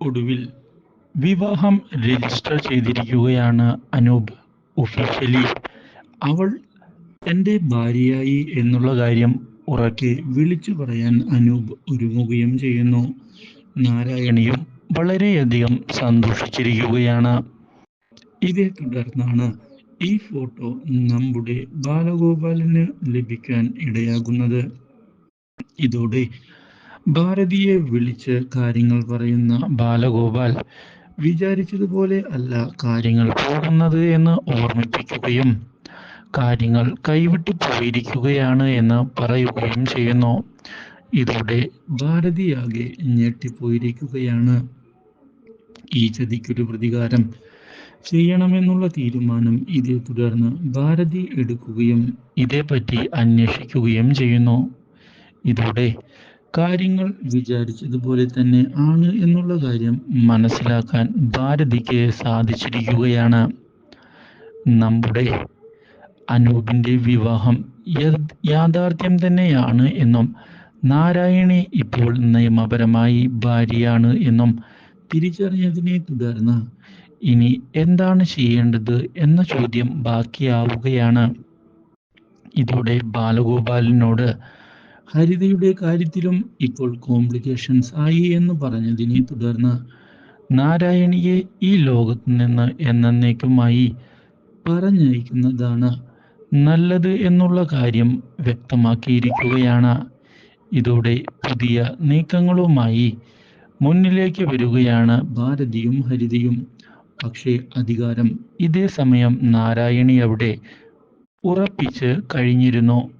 ഒടുവിൽ വിവാഹം രജിസ്റ്റർ ചെയ്തിരിക്കുകയാണ് അനൂപ് ഒഫീഷ്യലി അവൾ എന്റെ ഭാര്യയായി എന്നുള്ള കാര്യം ഉറക്കി വിളിച്ചു പറയാൻ അനൂപ് ഒരുങ്ങുകയും ചെയ്യുന്നു. നാരായണിയും വളരെയധികം സന്തോഷിച്ചിരിക്കുകയാണ്. ഇതേ തുടർന്നാണ് ഈ ഫോട്ടോ നമ്മുടെ ബാലഗോപാലിന് ലഭിക്കാൻ ഇടയാകുന്നത്. ഇതോടെ ഭാരതിയെ വിളിച്ച് കാര്യങ്ങൾ പറയുന്ന ബാലഗോപാൽ വിചാരിച്ചതുപോലെ അല്ല കാര്യങ്ങൾ പോകുന്നത് എന്ന് ഓർമ്മിപ്പിക്കുകയും കാര്യങ്ങൾ കൈവിട്ടു പോയിരിക്കുകയാണ് എന്ന് പറയുകയും ചെയ്യുന്നു. ഇതോടെ ഭാരതിയാകെ ഞെട്ടിപ്പോയിരിക്കുകയാണ്. ഈ ചതിക്കൊരു പ്രതികാരം ചെയ്യണമെന്നുള്ള തീരുമാനം ഇതേ തുടർന്ന് ഭാരതി എടുക്കുകയും ഇതേപ്പറ്റി അന്വേഷിക്കുകയും ചെയ്യുന്നു. ഇതോടെ കാര്യങ്ങൾ വിചാരിച്ചതുപോലെ തന്നെ ആണ് എന്നുള്ള കാര്യം മനസ്സിലാക്കാൻ ഭാരതിക്ക് സാധിച്ചിരിക്കുകയാണ്. നമ്മുടെ അനൂപിന്റെ വിവാഹം യാഥാർത്ഥ്യം തന്നെയാണ് എന്നും നാരായണി ഇപ്പോൾ നിയമപരമായി ഭാര്യയാണ് എന്നും തിരിച്ചറിഞ്ഞതിനെ തുടർന്ന് ഇനി എന്താണ് ചെയ്യേണ്ടത് എന്ന ചോദ്യം ബാക്കിയാവുകയാണ്. ഇതോടെ ബാലഗോപാലിനോട് ഹരിതയുടെ കാര്യത്തിലും ഇപ്പോൾ കോംപ്ലിക്കേഷൻസ് ആയി എന്ന് പറഞ്ഞതിനെ തുടർന്ന് നാരായണിയെ ഈ ലോകത്ത് നിന്ന് എന്നേക്കുമായി പറഞ്ഞയക്കുന്നതാണ് നല്ലത് എന്നുള്ള കാര്യം വ്യക്തമാക്കിയിരിക്കുകയാണ്. ഇതോടെ പുതിയ നീക്കങ്ങളുമായി മുന്നിലേക്ക് വരികയാണ് ഭാരതിയും ഹരിതയും. പക്ഷേ അധികാരം ഇതേ സമയം നാരായണി അവിടെ ഉറപ്പിച്ച് കഴിഞ്ഞിരുന്നു.